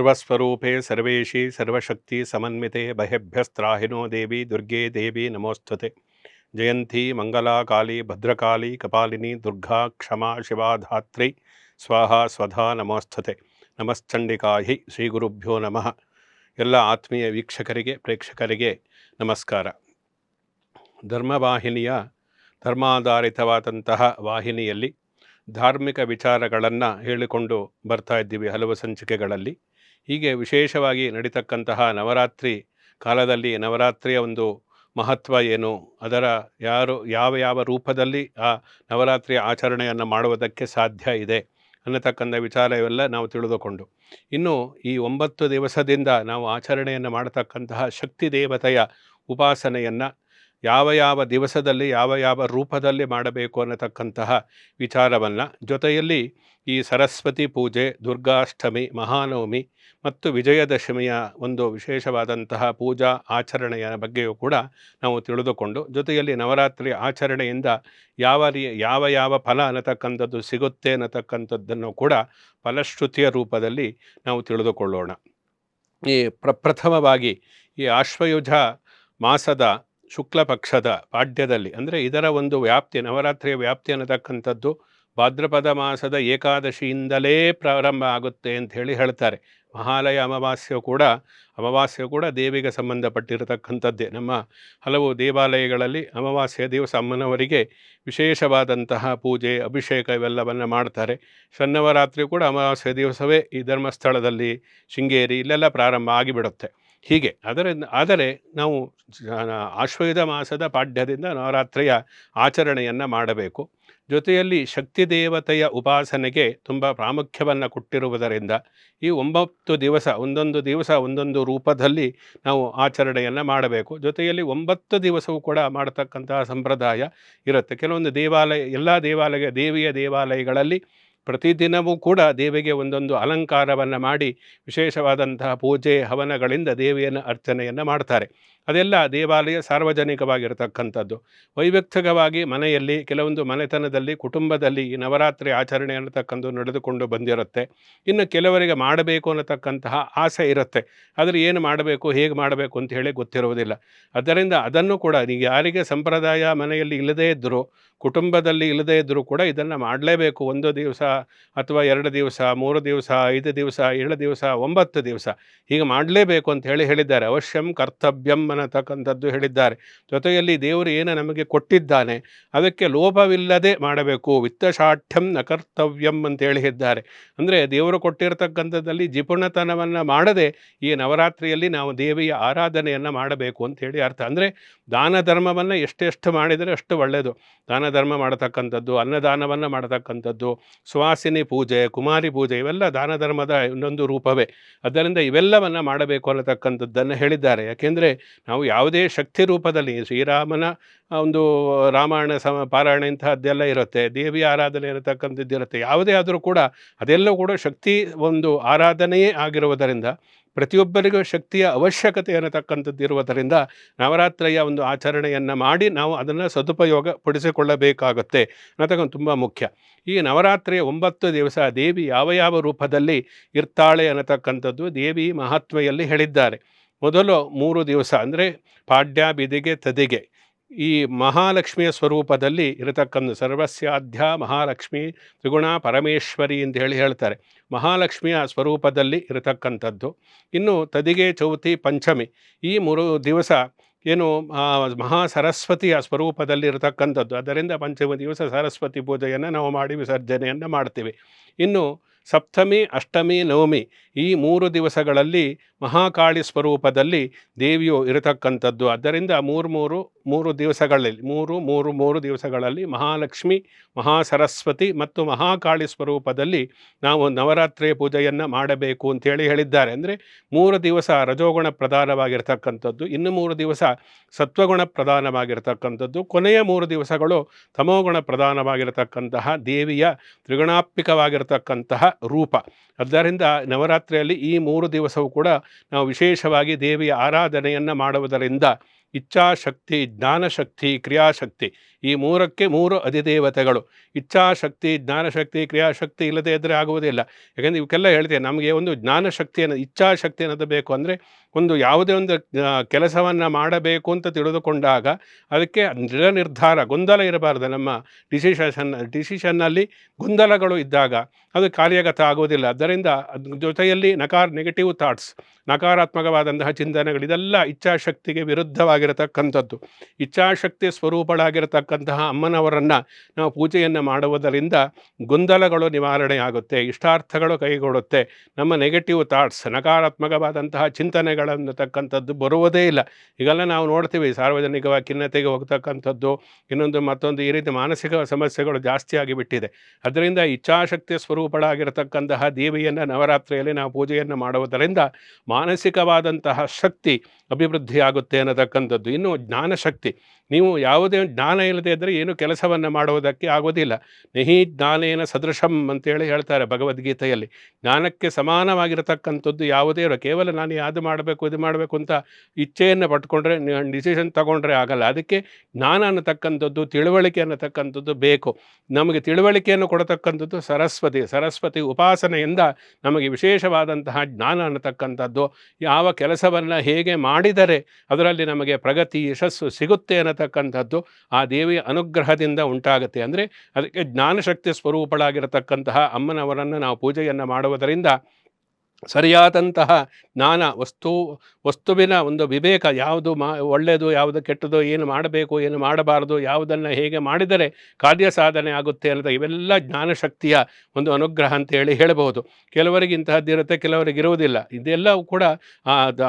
ಸರ್ವಸ್ವರೂಪೇ ಸರ್ವೇಶಿ ಸರ್ವಶಕ್ತಿ ಸಮನ್ವಿತೆ ಬಹ್ಯಭ್ಯಸ್ತ್ರಾಹಿನೋ ದೇವಿ ದುರ್ಗೇ ದೇವಿ ನಮೋಸ್ತುತೆ. ಜಯಂತಿ ಮಂಗಲಾ ಕಾಳಿ ಭದ್ರಕಾಳಿ ಕಪಾಲಿನಿ ದುರ್ಗಾ ಕ್ಷಮಾ ಶಿವಾ ಧಾತ್ರಿ ಸ್ವಾಹ ಸ್ವಧಾ ನಮೋಸ್ತುತೆ. ನಮಶ್ಚಂಡಿಕಾಹಿ ಶ್ರೀ ಗುರುಭ್ಯೋ ನಮಃ. ಎಲ್ಲ ಆತ್ಮೀಯ ವೀಕ್ಷಕರಿಗೆ, ಪ್ರೇಕ್ಷಕರಿಗೆ ನಮಸ್ಕಾರ. ಧರ್ಮವಾಹಿನಿಯ ಧರ್ಮಾಧಾರಿತವಾದಂತಹ ವಾಹಿನಿಯಲ್ಲಿ ಧಾರ್ಮಿಕ ವಿಚಾರಗಳನ್ನು ಹೇಳಿಕೊಂಡು ಬರ್ತಾ ಇದ್ದೀವಿ ಹಲವು ಸಂಚಿಕೆಗಳಲ್ಲಿ. ಹೀಗೆ ವಿಶೇಷವಾಗಿ ನಡೀತಕ್ಕಂತಹ ನವರಾತ್ರಿ ಕಾಲದಲ್ಲಿ ನವರಾತ್ರಿಯ ಒಂದು ಮಹತ್ವ ಏನು? ಅದರ ಯಾರು, ಯಾವ ಯಾವ ರೂಪದಲ್ಲಿ ಆ ನವರಾತ್ರಿಯ ಆಚರಣೆಯನ್ನು ಮಾಡುವುದಕ್ಕೆ ಸಾಧ್ಯ ಇದೆ? ಅನ್ನತಕ್ಕಂಥ ವಿಚಾರವೆಲ್ಲ ನಾವು ತಿಳಿದುಕೊಂಡು. ಇನ್ನು ಈ ಒಂಬತ್ತು ದಿವಸದಿಂದ ನಾವು ಆಚರಣೆಯನ್ನು ಮಾಡತಕ್ಕಂತಹ ಶಕ್ತಿ ದೇವತೆಯ ಉಪಾಸನೆಯನ್ನು ಯಾವ ಯಾವ ದಿವಸದಲ್ಲಿ ಯಾವ ಯಾವ ರೂಪದಲ್ಲಿ ಮಾಡಬೇಕು ಅನ್ನತಕ್ಕಂತಹ ವಿಚಾರವನ್ನು. ಜೊತೆಯಲ್ಲಿ ಈ ಸರಸ್ವತಿ ಪೂಜೆ, ದುರ್ಗಾಷ್ಟಮಿ, ಮಹಾನವಮಿ ಮತ್ತು ವಿಜಯದಶಮಿಯ ಒಂದು ವಿಶೇಷವಾದಂತಹ ಪೂಜಾ ಆಚರಣೆಯ ಬಗ್ಗೆಯೂ ಕೂಡ ನಾವು ತಿಳಿದುಕೊಂಡು, ಜೊತೆಯಲ್ಲಿ ನವರಾತ್ರಿ ಆಚರಣೆಯಿಂದ ಯಾವ ರೀ, ಯಾವ ಯಾವ ಫಲ ಅನ್ನತಕ್ಕಂಥದ್ದು ಸಿಗುತ್ತೆ ಅನ್ನತಕ್ಕಂಥದ್ದನ್ನು ಕೂಡ ಫಲಶ್ರುತಿಯ ರೂಪದಲ್ಲಿ ನಾವು ತಿಳಿದುಕೊಳ್ಳೋಣ. ಈ ಪ್ರಪ್ರಥಮವಾಗಿ ಈ ಆಶ್ವಯುಜ ಮಾಸದ ಶುಕ್ಲ ಪಕ್ಷದ ಪಾಡ್ಯದಲ್ಲಿ, ಅಂದರೆ ಇದರ ಒಂದು ವ್ಯಾಪ್ತಿ, ನವರಾತ್ರಿಯ ವ್ಯಾಪ್ತಿ ಅನ್ನತಕ್ಕಂಥದ್ದು ಭಾದ್ರಪದ ಮಾಸದ ಏಕಾದಶಿಯಿಂದಲೇ ಪ್ರಾರಂಭ ಆಗುತ್ತೆ ಅಂತ ಹೇಳಿ ಹೇಳ್ತಾರೆ. ಮಹಾಲಯ ಅಮಾವಾಸ್ಯೆ ಕೂಡ ಅಮಾವಾಸ್ಯೆ ಕೂಡ ದೇವಿಗೆ ಸಂಬಂಧಪಟ್ಟಿರತಕ್ಕಂಥದ್ದೇ. ನಮ್ಮ ಹಲವು ದೇವಾಲಯಗಳಲ್ಲಿ ಅಮಾವಾಸ್ಯೆ ದಿವಸ ಅಮ್ಮನವರಿಗೆ ವಿಶೇಷವಾದಂತಹ ಪೂಜೆ, ಅಭಿಷೇಕ ಇವೆಲ್ಲವನ್ನು ಮಾಡ್ತಾರೆ. ಶನ್ನವರಾತ್ರಿ ಕೂಡ ಅಮಾವಾಸ್ಯೆ ದಿವಸವೇ ಈ ಧರ್ಮಸ್ಥಳದಲ್ಲಿ ಶೃಂಗೇರಿ ಇಲ್ಲೆಲ್ಲ ಪ್ರಾರಂಭ ಆಗಿಬಿಡುತ್ತೆ. ಹೀಗೆ. ಅದರಿಂದ, ಆದರೆ ನಾವು ಆಶ್ವಯುಧ ಮಾಸದ ಪಾಠ್ಯದಿಂದ ನವರಾತ್ರಿಯ ಆಚರಣೆಯನ್ನು ಮಾಡಬೇಕು. ಜೊತೆಯಲ್ಲಿ ಶಕ್ತಿ ದೇವತೆಯ ಉಪಾಸನೆಗೆ ತುಂಬ ಪ್ರಾಮುಖ್ಯವನ್ನು ಕೊಟ್ಟಿರುವುದರಿಂದ ಈ ಒಂಬತ್ತು ದಿವಸ, ಒಂದೊಂದು ದಿವಸ, ಒಂದೊಂದು ರೂಪದಲ್ಲಿ ನಾವು ಆಚರಣೆಯನ್ನು ಮಾಡಬೇಕು. ಜೊತೆಯಲ್ಲಿ ಒಂಬತ್ತು ದಿವಸವೂ ಕೂಡ ಮಾಡತಕ್ಕಂತಹ ಸಂಪ್ರದಾಯ ಇರುತ್ತೆ. ಕೆಲವೊಂದು ದೇವಾಲಯ, ಎಲ್ಲ ದೇವಾಲಯ, ದೇವಿಯ ದೇವಾಲಯಗಳಲ್ಲಿ ಪ್ರತಿದಿನವೂ ಕೂಡ ದೇವಿಗೆ ಒಂದೊಂದು ಅಲಂಕಾರವನ್ನು ಮಾಡಿ ವಿಶೇಷವಾದಂತಹ ಪೂಜೆ ಹವನಗಳಿಂದ ದೇವಿಯನ್ನು ಅರ್ಚನೆಯನ್ನು ಮಾಡ್ತಾರೆ. ಅದೆಲ್ಲ ದೇವಾಲಯ ಸಾರ್ವಜನಿಕವಾಗಿರತಕ್ಕಂಥದ್ದು. ವೈಯಕ್ತಿಕವಾಗಿ ಮನೆಯಲ್ಲಿ, ಕೆಲವೊಂದು ಮನೆತನದಲ್ಲಿ, ಕುಟುಂಬದಲ್ಲಿ ಈ ನವರಾತ್ರಿ ಆಚರಣೆ ಅನ್ನತಕ್ಕಂಥ ನಡೆದುಕೊಂಡು ಬಂದಿರುತ್ತೆ. ಇನ್ನು ಕೆಲವರಿಗೆ ಮಾಡಬೇಕು ಅನ್ನತಕ್ಕಂತಹ ಆಸೆ ಇರುತ್ತೆ. ಆದರೆ ಏನು ಮಾಡಬೇಕು, ಹೇಗೆ ಮಾಡಬೇಕು ಅಂತ ಹೇಳಿ ಗೊತ್ತಿರುವುದಿಲ್ಲ. ಅದರಿಂದ ಅದನ್ನು ಕೂಡ ನೀವು ಯಾರಿಗೆ ಸಂಪ್ರದಾಯ ಮನೆಯಲ್ಲಿ ಇಲ್ಲದೇ ಇದ್ದರೂ, ಕುಟುಂಬದಲ್ಲಿ ಇಲ್ಲದೇ ಇದ್ದರೂ ಕೂಡ ಇದನ್ನು ಮಾಡಲೇಬೇಕು. ಒಂದು ದಿವಸ ಅಥವಾ ಎರಡು ದಿವಸ, ಮೂರು ದಿವಸ, ಐದು ದಿವಸ, ಏಳು ದಿವಸ, ಒಂಬತ್ತು ದಿವಸ ಹೀಗೆ ಮಾಡಲೇಬೇಕು ಅಂತ ಹೇಳಿ ಹೇಳಿದ್ದಾರೆ. ಅವಶ್ಯಂ ಕರ್ತವ್ಯಂ ಅನ್ನತಕ್ಕಂಥದ್ದು ಹೇಳಿದ್ದಾರೆ. ಜೊತೆಯಲ್ಲಿ ದೇವರು ಏನು ನಮಗೆ ಕೊಟ್ಟಿದ್ದಾನೆ, ಅದಕ್ಕೆ ಲೋಪವಿಲ್ಲದೆ ಮಾಡಬೇಕು. ವಿತ್ತಶಾಠ್ಯಂ ಕರ್ತವ್ಯಂ ಅಂತ ಹೇಳಿದ್ದಾರೆ. ಅಂದರೆ ದೇವರು ಕೊಟ್ಟಿರತಕ್ಕಂಥದ್ದಲ್ಲಿ ಜಿಪುಣತನವನ್ನು ಮಾಡದೆ ಈ ನವರಾತ್ರಿಯಲ್ಲಿ ನಾವು ದೇವಿಯ ಆರಾಧನೆಯನ್ನು ಮಾಡಬೇಕು ಅಂತ ಹೇಳಿ ಅರ್ಥ. ಅಂದರೆ ದಾನ ಧರ್ಮವನ್ನು ಎಷ್ಟೆಷ್ಟು ಮಾಡಿದರೆ ಅಷ್ಟು ಒಳ್ಳೆಯದು. ದಾನ ಧರ್ಮ ಮಾಡತಕ್ಕಂಥದ್ದು, ಅನ್ನದಾನವನ್ನು ಮಾಡತಕ್ಕಂಥದ್ದು, ಸುವಾಸಿನಿ ಪೂಜೆ, ಕುಮಾರಿ ಪೂಜೆ ಇವೆಲ್ಲ ದಾನ ಧರ್ಮದ ಇನ್ನೊಂದು ರೂಪವೇ. ಅದರಿಂದ ಇವೆಲ್ಲವನ್ನು ಮಾಡಬೇಕು ಅನ್ನತಕ್ಕಂಥದ್ದನ್ನು ಹೇಳಿದ್ದಾರೆ. ಯಾಕೆಂದರೆ ನಾವು ಯಾವುದೇ ಶಕ್ತಿ ರೂಪದಲ್ಲಿ ಶ್ರೀರಾಮನ ಒಂದು ರಾಮಾಯಣ ಸಮ, ಪಾರಾಯಣ ಇಂತಹದ್ದೆಲ್ಲ ಇರುತ್ತೆ. ದೇವಿ ಆರಾಧನೆ ಇರತಕ್ಕಂಥದ್ದು ಇರುತ್ತೆ. ಯಾವುದೇ ಆದರೂ ಕೂಡ ಅದೆಲ್ಲ ಕೂಡ ಶಕ್ತಿ ಒಂದು ಆರಾಧನೆಯೇ ಆಗಿರುವುದರಿಂದ, ಪ್ರತಿಯೊಬ್ಬರಿಗೂ ಶಕ್ತಿಯ ಅವಶ್ಯಕತೆ ಅನ್ನತಕ್ಕಂಥದ್ದು ಇರುವುದರಿಂದ ನವರಾತ್ರಿಯ ಒಂದು ಆಚರಣೆಯನ್ನು ಮಾಡಿ ನಾವು ಅದನ್ನು ಸದುಪಯೋಗ ಪಡಿಸಿಕೊಳ್ಳಬೇಕಾಗುತ್ತೆ ಅನ್ನತಕ್ಕಂಥ ತುಂಬ ಮುಖ್ಯ. ಈ ನವರಾತ್ರಿಯ ಒಂಬತ್ತು ದಿವಸ ದೇವಿ ಯಾವ ಯಾವ ರೂಪದಲ್ಲಿ ಇರ್ತಾಳೆ ಅನ್ನತಕ್ಕಂಥದ್ದು ದೇವಿ ಮಹಾತ್ಮೆಯಲ್ಲಿ ಹೇಳಿದ್ದಾರೆ. ಮೊದಲು ಮೂರು ದಿವಸ ಅಂದರೆ ಪಾಡ್ಯ, ಬಿದಿಗೆ, ತದಿಗೆ. ಈ ಮಹಾಲಕ್ಷ್ಮಿಯ ಸ್ವರೂಪದಲ್ಲಿ ಇರತಕ್ಕಂಥ ಸರ್ವಸ್ಯಾಧ್ಯ ಮಹಾಲಕ್ಷ್ಮಿ ತ್ರಿಗುಣ ಪರಮೇಶ್ವರಿ ಅಂತ ಹೇಳಿ ಹೇಳ್ತಾರೆ. ಮಹಾಲಕ್ಷ್ಮಿಯ ಸ್ವರೂಪದಲ್ಲಿ ಇರತಕ್ಕಂಥದ್ದು. ಇನ್ನು ತದಿಗೆ, ಚೌತಿ, ಪಂಚಮಿ ಈ ಮೂರು ದಿವಸ ಏನು ಮಹಾ ಸರಸ್ವತಿಯ ಸ್ವರೂಪದಲ್ಲಿ ಇರತಕ್ಕಂಥದ್ದು. ಅದರಿಂದ ಪಂಚಮ ದಿವಸ ಸರಸ್ವತಿ ಪೂಜೆಯನ್ನು ನಾವು ಮಾಡಿ ವಿಸರ್ಜನೆಯನ್ನು ಮಾಡ್ತೀವಿ. ಇನ್ನು ಸಪ್ತಮಿ, ಅಷ್ಟಮಿ, ನವಮಿ ಈ ಮೂರು ದಿವಸಗಳಲ್ಲಿ ಮಹಾಕಾಳಿ ಸ್ವರೂಪದಲ್ಲಿ ದೇವಿಯು ಇರತಕ್ಕಂಥದ್ದು. ಆದ್ದರಿಂದ ಮೂರು ಮೂರು ಮೂರು ದಿವಸಗಳಲ್ಲಿ, ಮೂರು ಮೂರು ಮೂರು ದಿವಸಗಳಲ್ಲಿ ಮಹಾಲಕ್ಷ್ಮಿ, ಮಹಾಸರಸ್ವತಿ ಮತ್ತು ಮಹಾಕಾಳಿ ಸ್ವರೂಪದಲ್ಲಿ ನಾವು ನವರಾತ್ರಿ ಪೂಜೆಯನ್ನು ಮಾಡಬೇಕು ಅಂತೇಳಿ ಹೇಳಿದ್ದಾರೆ. ಅಂದರೆ ಮೂರು ದಿವಸ ರಜೋಗುಣ ಪ್ರಧಾನವಾಗಿರ್ತಕ್ಕಂಥದ್ದು. ಇನ್ನು ಮೂರು ದಿವಸ ಸತ್ವಗುಣ ಪ್ರಧಾನವಾಗಿರ್ತಕ್ಕಂಥದ್ದು. ಕೊನೆಯ ಮೂರು ದಿವಸಗಳು ತಮೋಗುಣ ಪ್ರಧಾನವಾಗಿರತಕ್ಕಂತಹ ದೇವಿಯ ತ್ರಿಗುಣಾತ್ಮಿಕವಾಗಿರತಕ್ಕಂತಹ ರೂಪ. ಆದ್ದರಿಂದ ನವರಾತ್ರಿಯಲ್ಲಿ ಈ ಮೂರು ದಿವಸವೂ ಕೂಡ ನಾವು ವಿಶೇಷವಾಗಿ ದೇವಿಯ ಆರಾಧನೆಯನ್ನು ಮಾಡುವುದರಿಂದ ಇಚ್ಛಾಶಕ್ತಿ, ಜ್ಞಾನಶಕ್ತಿ, ಕ್ರಿಯಾಶಕ್ತಿ ಈ ಮೂರಕ್ಕೆ ಮೂರು ಅಧಿದೇವತೆಗಳು. ಇಚ್ಛಾಶಕ್ತಿ, ಜ್ಞಾನಶಕ್ತಿ, ಕ್ರಿಯಾಶಕ್ತಿ ಇಲ್ಲದೇ ಇದ್ದರೆ ಆಗುವುದಿಲ್ಲ ಯಾಕೆಂದರೆ ಇವಕ್ಕೆಲ್ಲ ಹೇಳ್ತೇವೆ ನಮಗೆ ಒಂದು ಜ್ಞಾನಶಕ್ತಿಯನ್ನು, ಇಚ್ಛಾಶಕ್ತಿ ಅನ್ನೋದು ಬೇಕು ಅಂದರೆ ಒಂದು ಯಾವುದೇ ಒಂದು ಕೆಲಸವನ್ನು ಮಾಡಬೇಕು ಅಂತ ತಿಳಿದುಕೊಂಡಾಗ ಅದಕ್ಕೆ ದೃಢ ನಿರ್ಧಾರ ಗೊಂದಲ ಇರಬಾರ್ದು. ನಮ್ಮ ಡಿಸಿಷನ್, ಡಿಸಿಷನ್ನಲ್ಲಿ ಗೊಂದಲಗಳು ಇದ್ದಾಗ ಅದು ಕಾರ್ಯಗತ ಆಗುವುದಿಲ್ಲ. ಅದರಿಂದ ಅದ್ರ ಜೊತೆಯಲ್ಲಿ ನಕಾರ ನೆಗೆಟಿವ್ ಥಾಟ್ಸ್ ನಕಾರಾತ್ಮಕವಾದಂತಹ ಚಿಂತನೆಗಳು, ಇದೆಲ್ಲ ಇಚ್ಛಾಶಕ್ತಿಗೆ ವಿರುದ್ಧವಾಗಿರತಕ್ಕಂಥದ್ದು. ಇಚ್ಛಾಶಕ್ತಿ ಸ್ವರೂಪಳಾಗಿರತಕ್ಕಂತಹ ಅಮ್ಮನವರನ್ನು ನಾವು ಪೂಜೆಯನ್ನು ಮಾಡುವುದರಿಂದ ಗೊಂದಲಗಳು ನಿವಾರಣೆ ಆಗುತ್ತೆ ಇಷ್ಟಾರ್ಥಗಳು ಕೈಗೊಡುತ್ತೆ ನಮ್ಮ ನೆಗೆಟಿವ್ ಥಾಟ್ಸ್ ನಕಾರಾತ್ಮಕವಾದಂತಹ ಚಿಂತನೆಗಳನ್ನತಕ್ಕಂಥದ್ದು ಬರುವುದೇ ಇಲ್ಲ. ಈಗೆಲ್ಲ ನಾವು ನೋಡ್ತೀವಿ ಸಾರ್ವಜನಿಕವಾಗಿ ಖಿನ್ನತೆಗೆ ಹೋಗ್ತಕ್ಕಂಥದ್ದು, ಇನ್ನೊಂದು ಮತ್ತೊಂದು ಈ ರೀತಿ ಮಾನಸಿಕ ಸಮಸ್ಯೆಗಳು ಜಾಸ್ತಿ ಆಗಿಬಿಟ್ಟಿದೆ. ಅದರಿಂದ ಇಚ್ಛಾಶಕ್ತಿ ಸ್ವರೂಪಳಾಗಿರತಕ್ಕಂತಹ ದೇವಿಯನ್ನು ನವರಾತ್ರಿಯಲ್ಲಿ ನಾವು ಪೂಜೆಯನ್ನು ಮಾಡುವುದರಿಂದ ಮಾನಸಿಕವಾದಂತಹ ಶಕ್ತಿ ಅಭಿವೃದ್ಧಿಯಾಗುತ್ತೆ ಅನ್ನತಕ್ಕಂಥದ್ದು. ಇನ್ನು ಜ್ಞಾನಶಕ್ತಿ, ನೀವು ಯಾವುದೇ ಜ್ಞಾನ ಇಲ್ಲದೆ ಇದ್ದರೆ ಏನು ಕೆಲಸವನ್ನು ಮಾಡುವುದಕ್ಕೆ ಆಗೋದಿಲ್ಲ ನೆಹಿ ಜ್ಞಾನೇನ ಸದೃಶಂ ಅಂತೇಳಿ ಹೇಳ್ತಾರೆ ಭಗವದ್ಗೀತೆಯಲ್ಲಿ. ಜ್ಞಾನಕ್ಕೆ ಸಮಾನವಾಗಿರತಕ್ಕಂಥದ್ದು ಯಾವುದೇ ಇರೋ ಕೇವಲ ನಾನು ಯಾವುದು ಮಾಡಬೇಕು, ಇದು ಮಾಡಬೇಕು ಅಂತ ಇಚ್ಛೆಯನ್ನು ಪಟ್ಕೊಂಡ್ರೆ ಡಿಸಿಷನ್ ತಗೊಂಡ್ರೆ ಆಗಲ್ಲ. ಅದಕ್ಕೆ ಜ್ಞಾನ ಅನ್ನತಕ್ಕಂಥದ್ದು, ತಿಳುವಳಿಕೆ ಅನ್ನತಕ್ಕಂಥದ್ದು ಬೇಕು. ನಮಗೆ ತಿಳುವಳಿಕೆಯನ್ನು ಕೊಡತಕ್ಕಂಥದ್ದು ಸರಸ್ವತಿ ಸರಸ್ವತಿ ಉಪಾಸನೆಯಿಂದ ನಮಗೆ ವಿಶೇಷವಾದಂತಹ ಜ್ಞಾನ ಅನ್ನತಕ್ಕಂಥದ್ದು. ಯಾವ ಕೆಲಸವನ್ನು ಹೇಗೆ ಮಾಡಿದರೆ ಅದರಲ್ಲಿ ನಮಗೆ ಪ್ರಗತಿ, ಯಶಸ್ಸು ಸಿಗುತ್ತೆ ಅನ್ನತಕ್ಕಂಥದ್ದು. ಆ ದೇವಿಯ ಅನುಗ್ರಹದಿಂದ ಉಂಟಾಗುತ್ತೆ. ಅಂದರೆ ಅದಕ್ಕೆ ಜ್ಞಾನಶಕ್ತಿ ಸ್ವರೂಪಳಾಗಿರತಕ್ಕಂತಹ ಅಮ್ಮನವರನ್ನು ನಾವು ಪೂಜೆಯನ್ನು ಮಾಡುವುದರಿಂದ ಸರಿಯಾದಂತಹ ಜ್ಞಾನ, ವಸ್ತು, ವಸ್ತುವಿನ ಒಂದು ವಿವೇಕ ಯಾವುದು ಮಾ, ಒಳ್ಳೆಯದು, ಯಾವುದು ಕೆಟ್ಟದು, ಏನು ಮಾಡಬೇಕು, ಏನು ಮಾಡಬಾರದು, ಯಾವುದನ್ನು ಹೇಗೆ ಮಾಡಿದರೆ ಕಾರ್ಯ ಸಾಧನೆ ಆಗುತ್ತೆ ಅನ್ನೋದು ಇವೆಲ್ಲ ಜ್ಞಾನಶಕ್ತಿಯ ಒಂದು ಅನುಗ್ರಹ ಅಂತ ಹೇಳಿ ಹೇಳಬಹುದು. ಕೆಲವರಿಗೆ ಇಂತಹದ್ದಿರುತ್ತೆ ಕೆಲವರಿಗೆ ಇರುವುದಿಲ್ಲ. ಇದೆಲ್ಲವೂ ಕೂಡ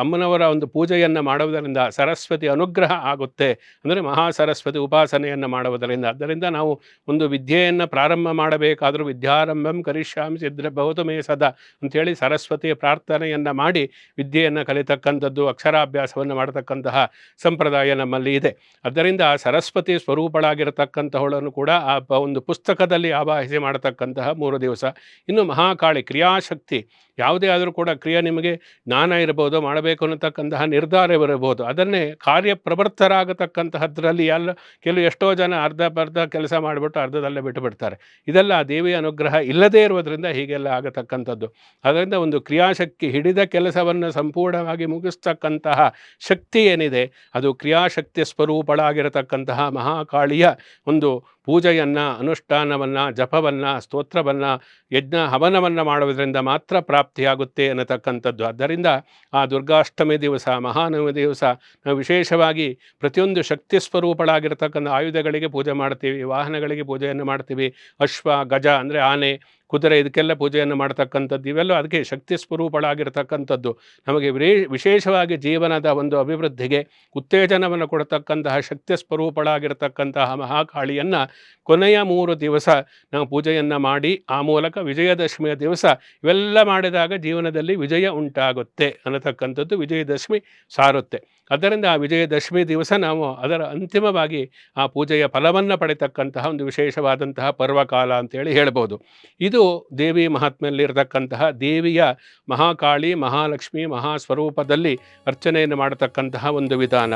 ಅಮ್ಮನವರ ಒಂದು ಪೂಜೆಯನ್ನು ಮಾಡುವುದರಿಂದ ಸರಸ್ವತಿ ಅನುಗ್ರಹ ಆಗುತ್ತೆ. ಅಂದರೆ ಮಹಾ ಸರಸ್ವತಿ ಉಪಾಸನೆಯನ್ನು ಮಾಡುವುದರಿಂದ. ಅದರಿಂದ ನಾವು ಒಂದು ವಿದ್ಯೆಯನ್ನು ಪ್ರಾರಂಭ ಮಾಡಬೇಕಾದರೂ ವಿದ್ಯಾರಂಭಂ ಕರಿಷ್ಯಾಮಿ ಸಿದ್ಧಬಹುದು ಮೇ ಸದಾ ಅಂಥೇಳಿ ಸರಸ್ವತಿ ಪ್ರಾರ್ಥನೆಯನ್ನು ಮಾಡಿ ವಿದ್ಯೆಯನ್ನು ಕಲಿತಕ್ಕಂಥದ್ದು, ಅಕ್ಷರಾಭ್ಯಾಸವನ್ನು ಮಾಡತಕ್ಕಂತಹ ಸಂಪ್ರದಾಯ ನಮ್ಮಲ್ಲಿ ಇದೆ. ಅದರಿಂದ ಸರಸ್ವತಿ ಸ್ವರೂಪಳಾಗಿರತಕ್ಕಂತಹವಳನ್ನು ಕೂಡ ಆ ಒಂದು ಪುಸ್ತಕದಲ್ಲಿ ಆವಾಹಿಸಿ ಮಾಡತಕ್ಕಂತಹ ಮೂರು ದಿವಸ. ಇನ್ನು ಮಹಾಕಾಳಿ ಕ್ರಿಯಾಶಕ್ತಿ, ಯಾವುದೇ ಆದರೂ ಕೂಡ ಕ್ರಿಯೆ ನಿಮಗೆ ಜ್ಞಾನ ಇರಬಹುದು, ಮಾಡಬೇಕು ಅನ್ನತಕ್ಕಂತಹ ನಿರ್ಧಾರವಿರಬಹುದು ಅದನ್ನೇ ಕಾರ್ಯಪ್ರವೃತ್ತರಾಗತಕ್ಕಂತಹದ್ರಲ್ಲಿ ಎಲ್ಲ ಕೆಲವು ಎಷ್ಟೋ ಜನ ಅರ್ಧ ಬರ್ಧ ಕೆಲಸ ಮಾಡಿಬಿಟ್ಟು ಅರ್ಧದಲ್ಲೇ ಬಿಟ್ಟು ಬಿಡ್ತಾರೆ ಇದೆಲ್ಲ ದೇವಿಯ ಅನುಗ್ರಹ ಇಲ್ಲದೇ ಇರುವುದರಿಂದ ಹೀಗೆಲ್ಲ ಆಗತಕ್ಕಂಥದ್ದು. ಅದರಿಂದ ಒಂದು ಕ್ರಿಯಾಶಕ್ತಿ ಹಿಡಿದ ಕೆಲಸವನ್ನು ಸಂಪೂರ್ಣವಾಗಿ ಮುಗಿಸ್ತಕ್ಕಂತಹ ಶಕ್ತಿ ಏನಿದೆ, ಅದು ಕ್ರಿಯಾಶಕ್ತಿ ಸ್ವರೂಪಳಾಗಿರತಕ್ಕಂತಹ ಮಹಾಕಾಳಿಯ ಒಂದು ಪೂಜೆಯನ್ನು, ಅನುಷ್ಠಾನವನ್ನು, ಜಪವನ್ನು, ಸ್ತೋತ್ರವನ್ನು, ಯಜ್ಞ, ಹವನವನ್ನು ಮಾಡುವುದರಿಂದ ಮಾತ್ರ ಪ್ರಾಪ್ತಿಯಾಗುತ್ತೆ ಅನ್ನತಕ್ಕಂಥದ್ದು ಆದ್ದರಿಂದ ಆ ದುರ್ಗಾಷ್ಟಮಿ ದಿವಸ, ಮಹಾನವಮಿ ದಿವಸ ನಾವು ವಿಶೇಷವಾಗಿ ಪ್ರತಿಯೊಂದು ಶಕ್ತಿ ಸ್ವರೂಪಳಾಗಿರ್ತಕ್ಕಂಥ ಆಯುಧಗಳಿಗೆ ಪೂಜೆ ಮಾಡ್ತೀವಿ, ವಾಹನಗಳಿಗೆ ಪೂಜೆಯನ್ನು ಮಾಡ್ತೀವಿ. ಅಶ್ವ, ಗಜ ಅಂದರೆ ಆನೆ ಕುದುರೆ ಇದಕ್ಕೆಲ್ಲ ಪೂಜೆಯನ್ನು ಮಾಡ್ತಕ್ಕಂಥದ್ದು ಇವೆಲ್ಲ ಅದಕ್ಕೆ ಶಕ್ತಿ ಸ್ವರೂಪಗಳಾಗಿರ್ತಕ್ಕಂಥದ್ದು. ನಮಗೆ ವಿಶೇಷವಾಗಿ ಜೀವನದ ಒಂದು ಅಭಿವೃದ್ಧಿಗೆ ಉತ್ತೇಜನವನ್ನು ಕೊಡತಕ್ಕಂತಹ ಶಕ್ತಿ ಸ್ವರೂಪಗಳಾಗಿರ್ತಕ್ಕಂತಹ ಮಹಾಕಾಳಿಯನ್ನು ಕೊನೆಯ ಮೂರು ದಿವಸ ನಾವು ಪೂಜೆಯನ್ನು ಮಾಡಿ, ಆ ಮೂಲಕ ವಿಜಯದಶಮಿಯ ದಿವಸ ಇವೆಲ್ಲ ಮಾಡಿದಾಗ ಜೀವನದಲ್ಲಿ ವಿಜಯ ಉಂಟಾಗುತ್ತೆ ಅನ್ನತಕ್ಕಂಥದ್ದು ವಿಜಯದಶಮಿ ಸಾರುತ್ತೆ. ಅದರಿಂದ ಆ ವಿಜಯದಶಮಿ ದಿವಸ ನಾವು ಅದರ ಅಂತಿಮವಾಗಿ ಆ ಪೂಜೆಯ ಫಲವನ್ನು ಪಡೆತಕ್ಕಂತಹ ಒಂದು ವಿಶೇಷವಾದಂತಹ ಪರ್ವಕಾಲ ಅಂತೇಳಿ ಹೇಳ್ಬೋದು. ಇದು ದೇವಿ ಮಹಾತ್ಮೆಯಲ್ಲಿರತಕ್ಕಂತಹ ದೇವಿಯ ಮಹಾಕಾಳಿ, ಮಹಾಲಕ್ಷ್ಮಿ, ಮಹಾಸ್ವರೂಪದಲ್ಲಿ ಅರ್ಚನೆಯನ್ನು ಮಾಡತಕ್ಕಂತಹ ಒಂದು ವಿಧಾನ.